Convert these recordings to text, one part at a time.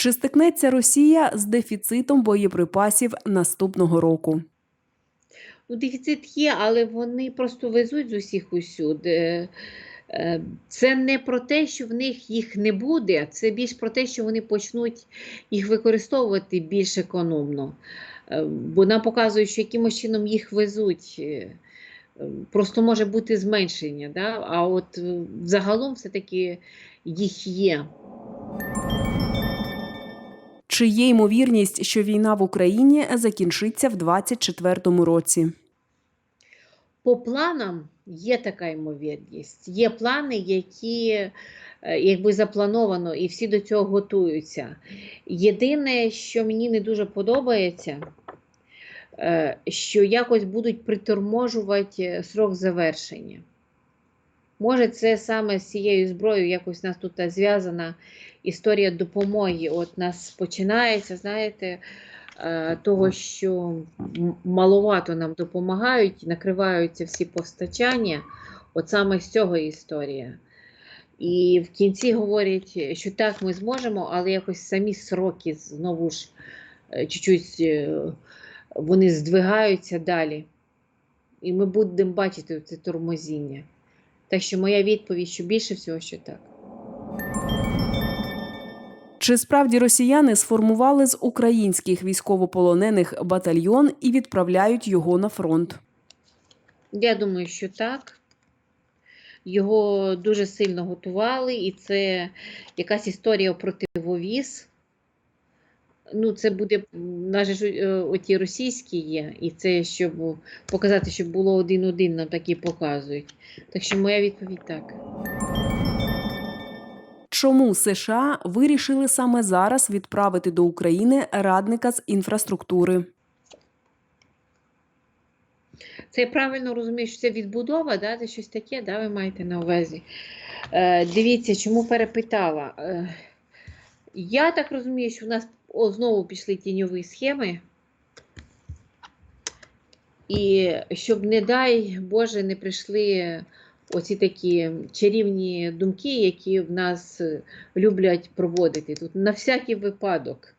Чи стикнеться Росія з дефіцитом боєприпасів наступного року? Ну, дефіцит є, але вони просто везуть з усіх усюди. Е, Це не про те, що в них їх не буде, це більш про те, що вони почнуть їх використовувати більш економно. Е, Бо нам показують, що якимось чином їх везуть. е, е, Просто може бути зменшення. Да? А от е, загалом все-таки їх є. Чи є ймовірність, що війна в Україні закінчиться в 2024 році? По планам є така ймовірність. Є плани, які е, якби заплановано, і всі до цього готуються. Єдине, що мені не дуже подобається, е, що якось будуть приторможувати срок завершення. Може, це саме з цією зброєю, якось у нас тут зв'язана історія допомоги. От нас починається, знаєте, е, того, що маловато нам допомагають, накриваються всі постачання. От саме з цього історія. І в кінці говорять, що так, ми зможемо, але якось самі сроки знову ж е, чуть-чуть е, вони здвигаються далі. І ми будемо бачити це тормозіння. Так що моя відповідь, що більше всього, що так. Чи справді росіяни сформували з українських військовополонених батальйон і відправляють його на фронт? Я думаю, що так. Його дуже сильно готували, і це якась історія противовіз. Ну, це буде, ж е, оті російські є, і це щоб показати, щоб було один-один, нам такі показують. Так що моя відповідь так. Чому США вирішили саме зараз відправити до України радника з інфраструктури? Це я правильно розумію, що це відбудова, да? це щось таке, да? ви маєте на увазі. Е, дивіться, чому перепитала. Е, я так розумію, що в нас о, знову пішли тіньові схеми. І щоб, не дай Боже, не прийшли оці такі чарівні думки, які в нас люблять проводити. Тут на всякий випадок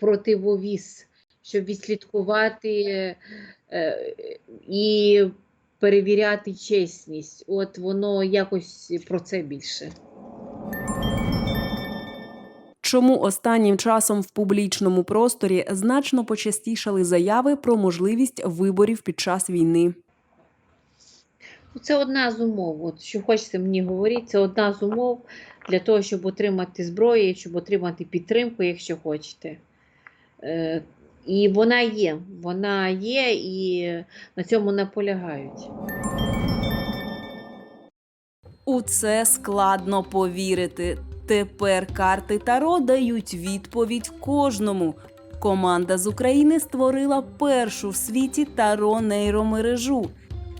противовіз, щоб відслідкувати е, і перевіряти чесність. От воно якось про це більше. Чому останнім часом в публічному просторі значно почастішали заяви про можливість виборів під час війни? Ну, Це одна з умов. От, що хочеться мені говорити, це одна з умов для того, щоб отримати зброю, щоб отримати підтримку, якщо хочете. Е, і вона є. Вона є і на цьому наполягають. У це складно повірити. Тепер карти Таро дають відповідь кожному. Команда з України створила першу в світі таро нейромережу.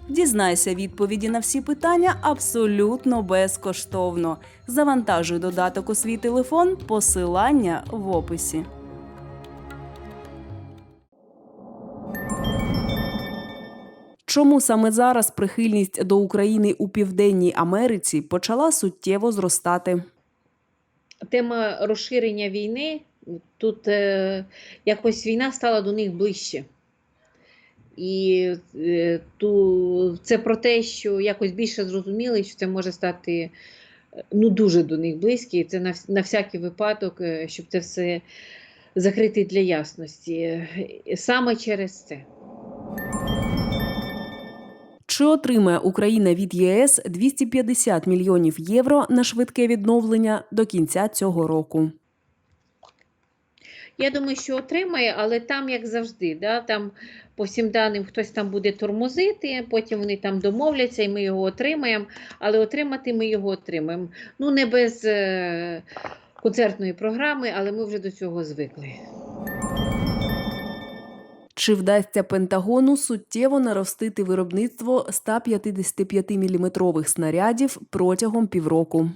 Дізнайся відповіді на всі питання абсолютно безкоштовно. Завантажуй додаток у свій телефон, посилання в описі. Чому саме зараз прихильність до України у Південній Америці почала суттєво зростати? Тема розширення війни тут е, якось війна стала до них ближче. І е, ту, це про те, що якось більше зрозуміли, що це може стати е, ну, дуже до них близьке. І це на, на всякий випадок, е, щоб це все закрити для ясності. Саме через це. Чи отримає Україна від ЄС 250 мільйонів євро на швидке відновлення до кінця цього року? Я думаю, що отримає, але там, як завжди, да, там по всім даним хтось там буде тормозити, потім вони там домовляться, і ми його отримаємо. Але отримати ми його отримаємо. Ну, не без е, концертної програми, але ми вже до цього звикли. Чи вдасться Пентагону суттєво наростити виробництво 155-мм снарядів протягом півроку?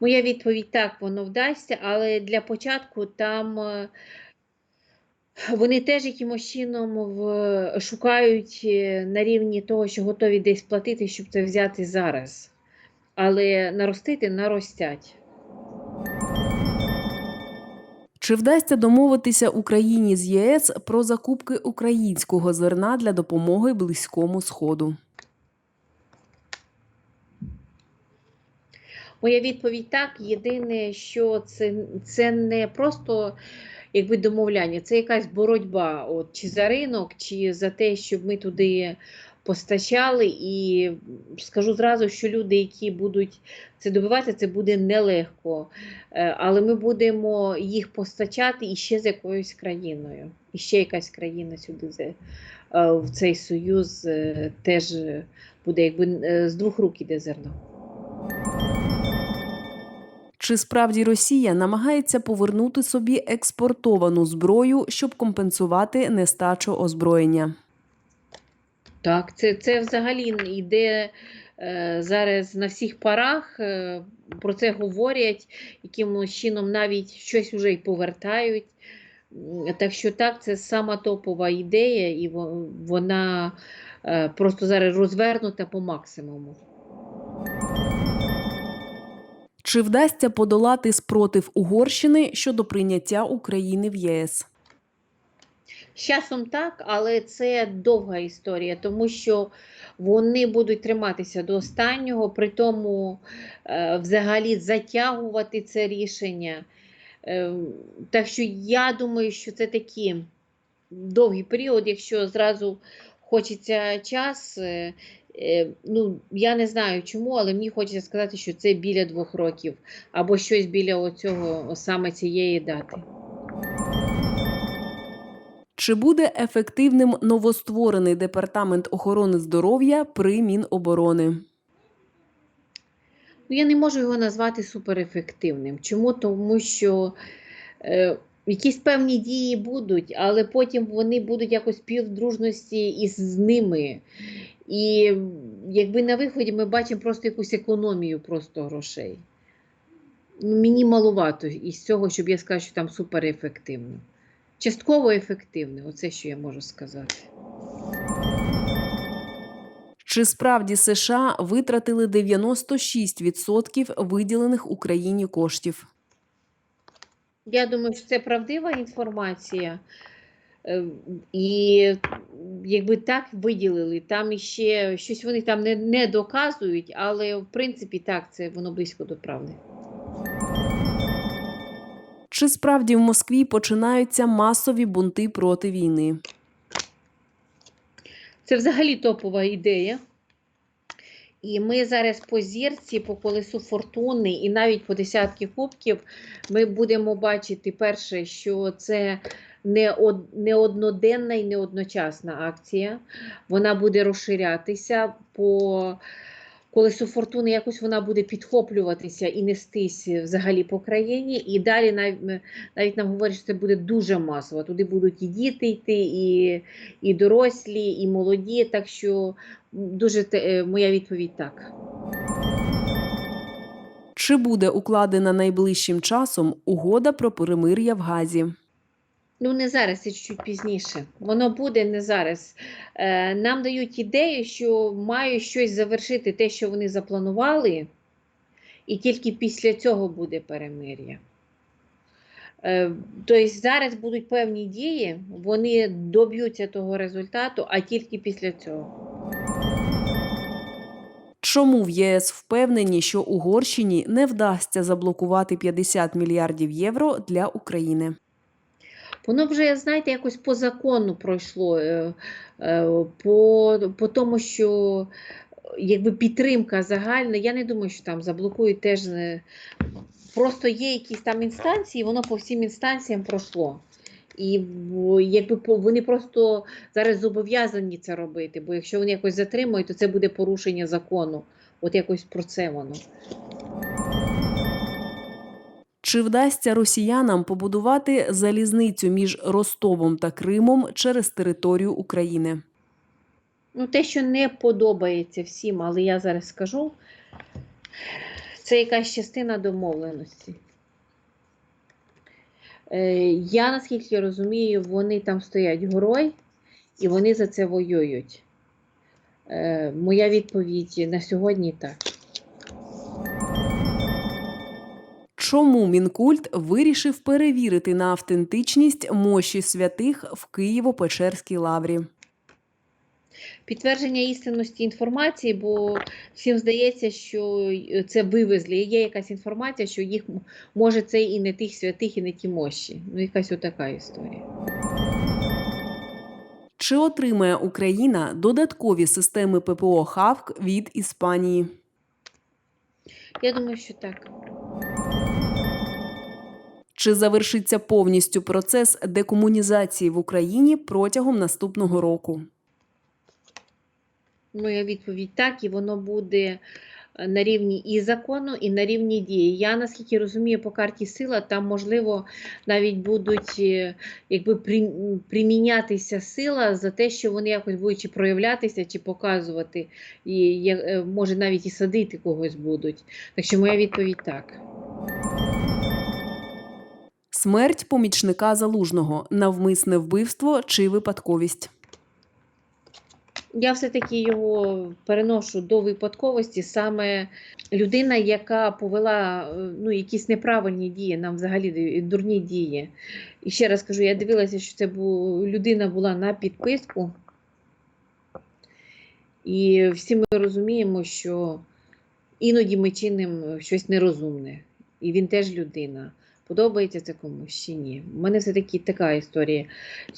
Моя відповідь так, воно вдасться, але для початку там е, вони теж якимось чином в, шукають е, на рівні того, що готові десь платити, щоб це взяти зараз. Але наростити наростять. Чи вдасться домовитися Україні з ЄС про закупки українського зерна для допомоги близькому сходу? Моя відповідь так. Єдине, що це, це не просто якби домовляння, це якась боротьба от, чи за ринок, чи за те, щоб ми туди постачали. І скажу зразу, що люди, які будуть це добиватися, це буде нелегко. Е, Але ми будемо їх постачати іще з якоюсь країною. І ще якась країна сюди е, в цей союз е, теж буде, якби з двох рук іде зерно. Чи справді Росія намагається повернути собі експортовану зброю, щоб компенсувати нестачу озброєння? Так, це, це взагалі йде е, зараз на всіх парах, е, про це говорять, якимось чином навіть щось вже й повертають. Так що так, це сама топова ідея, і вона е, просто зараз розвернута по максимуму. Чи вдасться подолати спротив Угорщини щодо прийняття України в ЄС? Часом так, але це довга історія, тому що вони будуть триматися до останнього, при тому е, взагалі затягувати це рішення. Е, так що я думаю, що це такий довгий період, якщо зразу хочеться час. е, Ну, я не знаю чому, але мені хочеться сказати, що це біля двох років або щось біля оцього саме цієї дати. Чи буде ефективним новостворений департамент охорони здоров'я при Міноборони? Ну, я не можу його назвати суперефективним. Чому? Тому що е, якісь певні дії будуть, але потім вони будуть якось співдружності із з ними. І якби на виході ми бачимо просто якусь економію просто грошей. Мені маловато із цього, щоб я сказала, що там суперефективно. Частково ефективне, оце що я можу сказати. Чи справді США витратили 96% виділених Україні коштів? Я думаю, що це правдива інформація. Е, І якби так виділили, там іще щось вони там не, не доказують, але в принципі так, це воно близько до правди. Чи справді в Москві починаються масові бунти проти війни? Це взагалі топова ідея. І ми зараз по зірці, по колесу фортуни і навіть по десятки кубків ми будемо бачити перше, що це не, не одноденна і не одночасна акція. Вона буде розширятися по колесу фортуни, якось вона буде підхоплюватися і нестись взагалі по країні. І далі навіть, навіть нам говорять, що це буде дуже масово. Туди будуть і діти йти, і, і дорослі, і молоді. Так що дуже те- е, моя відповідь так. Чи буде укладена найближчим часом угода про перемир'я в Газі? Ну, не зараз, це чуть пізніше. Воно буде не зараз. Е, нам дають ідею, що мають щось завершити те, що вони запланували, і тільки після цього буде перемир'я. Е, тобто зараз будуть певні дії, вони доб'ються того результату, а тільки після цього. Чому в ЄС впевнені, що Угорщині не вдасться заблокувати 50 мільярдів євро для України? Воно вже, знаєте, якось по закону пройшло, е, е, по, по тому, що е, якби підтримка загальна, я не думаю, що там заблокують теж. Просто є якісь там інстанції, воно по всім інстанціям пройшло. І якби вони просто зараз зобов'язані це робити, бо якщо вони якось затримують, то це буде порушення закону. От якось про це воно. Чи вдасться росіянам побудувати залізницю між Ростовом та Кримом через територію України? Ну, те, що не подобається всім, але я зараз скажу, це якась частина домовленості. Е, я, наскільки розумію, вони там стоять горой і вони за це воюють. Е, моя відповідь на сьогодні так. Чому Мінкульт вирішив перевірити на автентичність мощі святих в Києво-Печерській лаврі? Підтвердження істинності інформації, бо всім здається, що це вивезли. Є якась інформація, що їх може це і не тих святих, і не ті мощі. Ну, якась отака історія. Чи отримає Україна додаткові системи ППО ХАВК від Іспанії? Я думаю, що так. Чи завершиться повністю процес декомунізації в Україні протягом наступного року? Моя відповідь так, і воно буде е, на рівні і закону, і на рівні дії. Я наскільки розумію, по карті сила там можливо навіть будуть е, якби прим- примінятися сила за те, що вони якось будуть чи проявлятися, чи показувати, і е, може навіть і садити когось будуть. Так що моя відповідь так. Смерть помічника залужного навмисне вбивство чи випадковість? Я все-таки його переношу до випадковості. Саме людина, яка повела е, ну, якісь неправильні дії, нам взагалі дурні дії. І ще раз кажу, я дивилася, що це бу, людина була на підписку. І всі ми розуміємо, що іноді ми чинимо щось нерозумне. І він теж людина. Подобається це комусь чи ні? У мене все-таки така історія.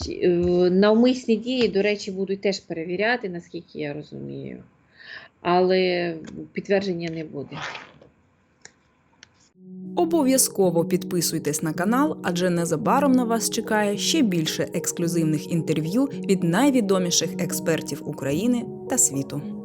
Е, Навмисні дії, до речі, будуть теж перевіряти, наскільки я розумію. Але підтвердження не буде. Обов'язково підписуйтесь на канал, адже незабаром на вас чекає ще більше ексклюзивних інтерв'ю від найвідоміших експертів України та світу.